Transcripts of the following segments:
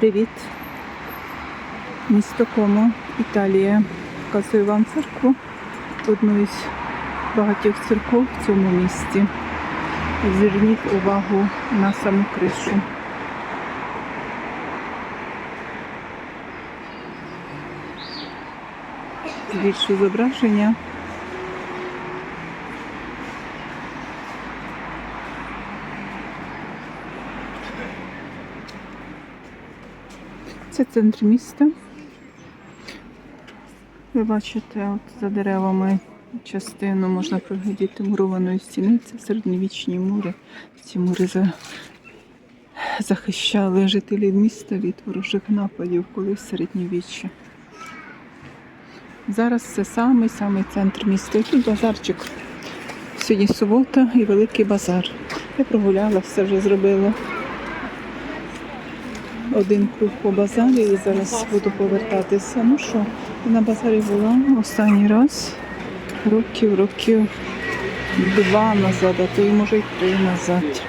Привіт! Місто Комо, Італія. Показую вам церкву. Одну із багатьох церков в цьому місті. Зверніть увагу на саму кришу. Більше зображення. Це центр міста. Ви бачите, от за деревами частину можна проглядіти мурованої стіни. Це середньовічні мури. Ці мури за... захищали жителів міста від ворожих нападів, колись середньовіччя. Зараз це самий-самий центр міста. Тут базарчик. Сьогодні субота і великий базар. Я прогуляла, все вже зробила один круг по базарі і зараз буду повертатися. Ну що, на базарі була останній раз років, років два назад, а то й може й три назад.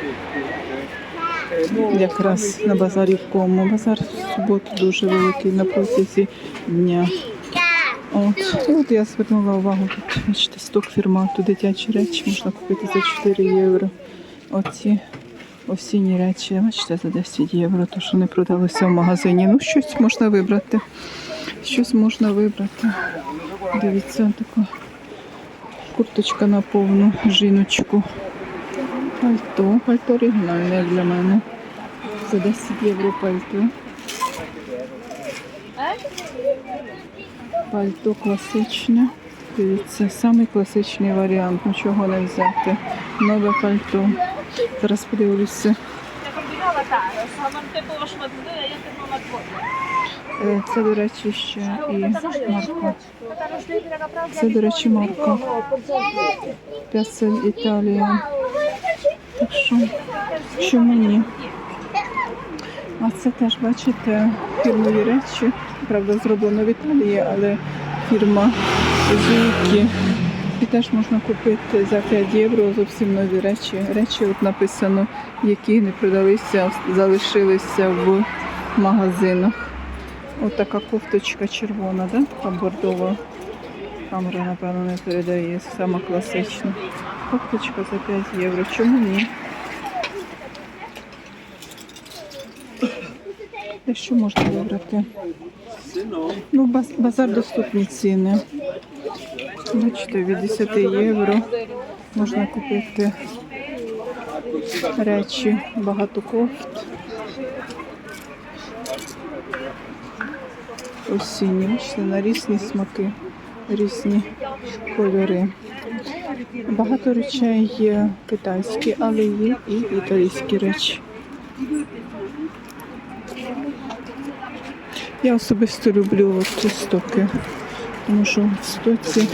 Якраз на базарі в кому. Базар в суботу дуже великий на протязі дня. От, от я звернула увагу, тут бачите, сток фірмату, дитячі речі можна купити за 4 євро. Оці осінні речі, бачите, за 10 євро, то що не продалося в магазині. Ну, щось можна вибрати. Щось можна вибрати. Дивіться, така курточка на повну жіночку. Пальто. Пальто оригінальне для мене. За 10 євро пальто. Пальто класичне. Дивіться, самий класичний варіант, нічого не взяти. Нове пальто. Зараз подивлюся. Е, Це, до речі, ще і марка. Це, до речі, марка. Пяцель Італія. Так що, чому ні? А це теж, бачите, фірмові речі. Правда, зроблено в Італії, але фірма Зуйки. І теж можна купити за 5 євро зовсім нові речі. Речі от написано, які не продалися, залишилися в магазинах. Ось така кофточка червона, да? така бордова. Камера, напевно, не передає, сама класична. Кофточка за 5 євро. Чому ні? Та що можна вибрати? Ну, базар доступні ціни. Бачите, від 10 євро можна купити речі, багато кофт. Осінні, бачите, на різні смаки, різні кольори. Багато речей є китайські, але є і італійські речі. Я особисто люблю от ці стоки, тому що в стоці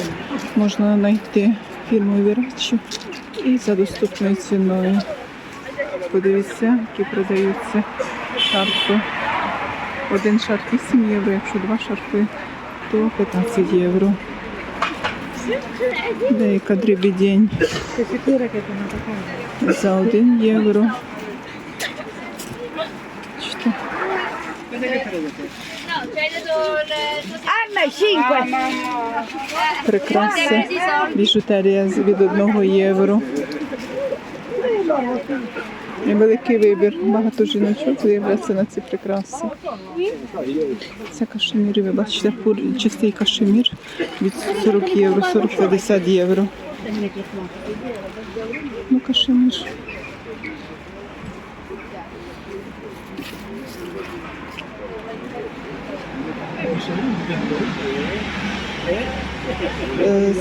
можна знайти фірмові речі і за доступною ціною. Подивіться, які продаються шарфи. Один шарф 8 євро, якщо два шарфи, то 15 євро. Деяка дрібідень за 1 євро. Бачите? Anna, 5! Прикраси. Біжутерія від 1 євро. І великий вибір. Багато жіночок з'являється на ці прикраси. Це кашемір, ви бачите, чистий кашемір від 40 євро, 40-50 євро. Ну, кашемір.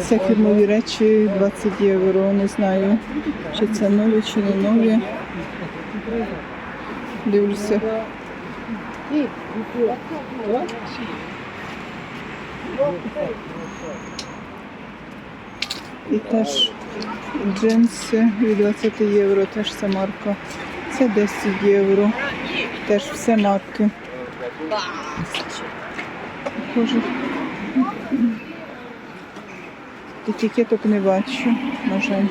Це фірмові речі 20 євро. Не знаю, чи це нові, чи не нові. Дивлюся. І теж джинси від 20 євро, теж це марка. Це 10 євро. Теж все марки. Боже. Етикеток не бачу, на жаль.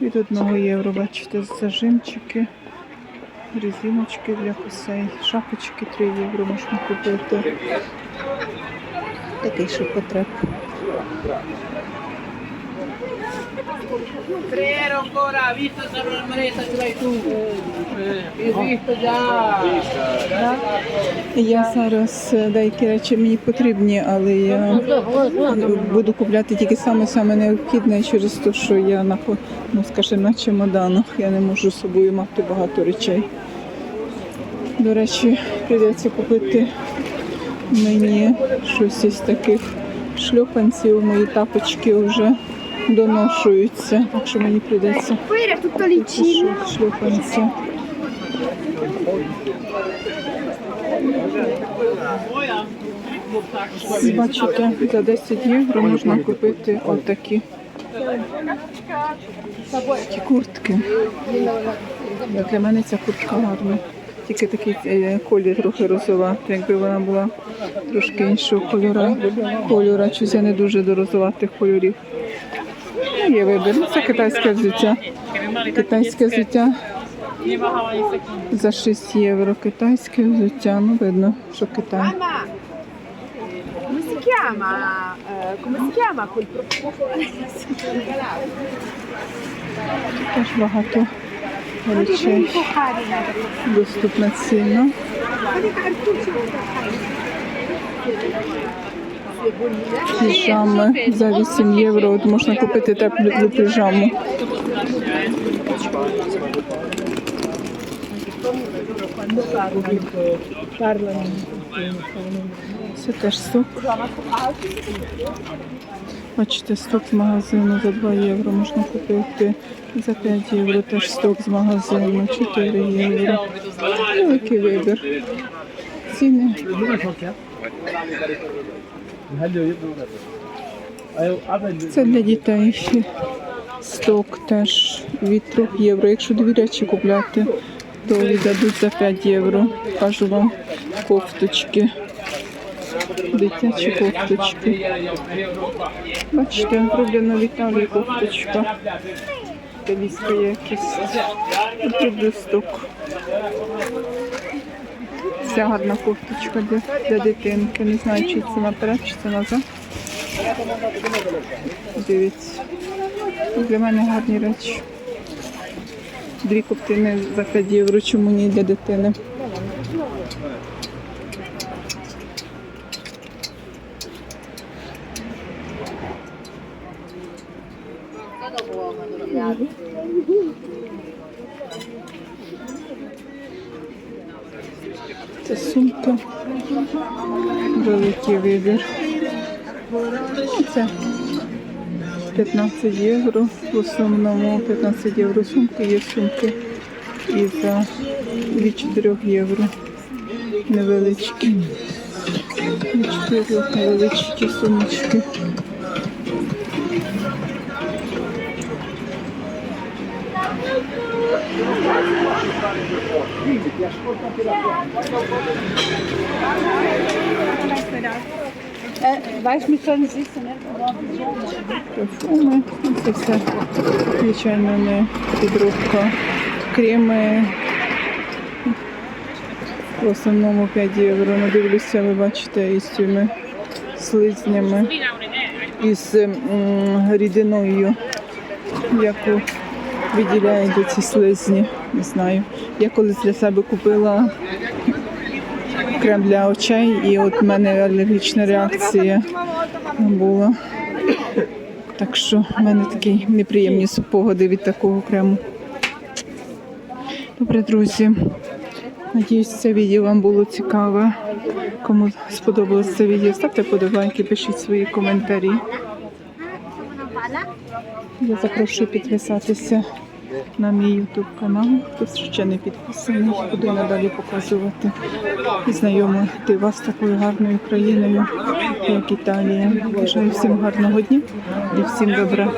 Від 1 євро, бачите, зажимчики, резиночки для косей, шапочки 3 євро можна купити. Такий ширпотреб. Tre euro ancora, visto sopra la maretta ce l'hai tu. Eh, visto già. Я зараз деякі речі мені потрібні, але я буду купляти тільки саме-саме необхідне через те, що я на ну, скажімо, на чемоданах. Я не можу з собою мати багато речей. До речі, прийдеться купити мені щось із таких шльопанців. Мої тапочки вже доношуються, так що мені прийдеться шльопанці. Бачите, за 10 євро можна купити отакі такі куртки. Для мене ця куртка гарна. Тільки такий е, колір трохи розоватий. Якби вона була трошки іншого кольору, кольора, щось я не дуже до розоватих кольорів. Є вибір. Ну, Це китайське взуття. Китайське взуття за 6 євро. Китайське взуття. Ну, видно, що Китай. Теж багато речей. Доступна ціна. Піжами за 8 євро. От можна купити теплу піжаму. Це теж сок. Бачите, сток з магазину за 2 євро можна купити. За 5 євро теж сток з магазину, 4 євро. Великий вибір. Ціни Це для дітей. Сток теж від 3 євро. Якщо дві речі купляти, то віддадуть за 5 євро. Кажу вам кофточки. Дитячі кофточки. Бачите, зроблено в кофточка. Італійська якість. Люблю сток. Ця гарна кофточка для, для дитинки. Не знаю, чи це наперед, чи це назад. Дивіться. Для мене гарні речі. Дві ковтини за 5 євро, чому ні для дитини. Це сумка. Великий вибір. Це 15 євро. В основному 15 євро сумки є сумки. І за від 4 євро невеличкі. Від 4 невеличкі сумочки. Weißt du, schon парфуми. Ну, Це все, звичайно, не підробка. Креми. В основному 5 євро. Надивлюся, ви бачите, із цими слизнями, із рідиною, яку виділяють ці слизні. Не знаю. Я колись для себе купила крем для очей, і от в мене алергічна реакція була. Так що в мене такі неприємні спогади від такого крему. Добре, друзі. Надіюсь, це відео вам було цікаве. Кому сподобалось це відео, ставте подобайки, пишіть свої коментарі. Я запрошую підписатися на мій YouTube канал. Хто ще не підписаний, буду надалі показувати і знайомити вас такою гарною країною, як Італія. Бажаю всім гарного дня і всім добра.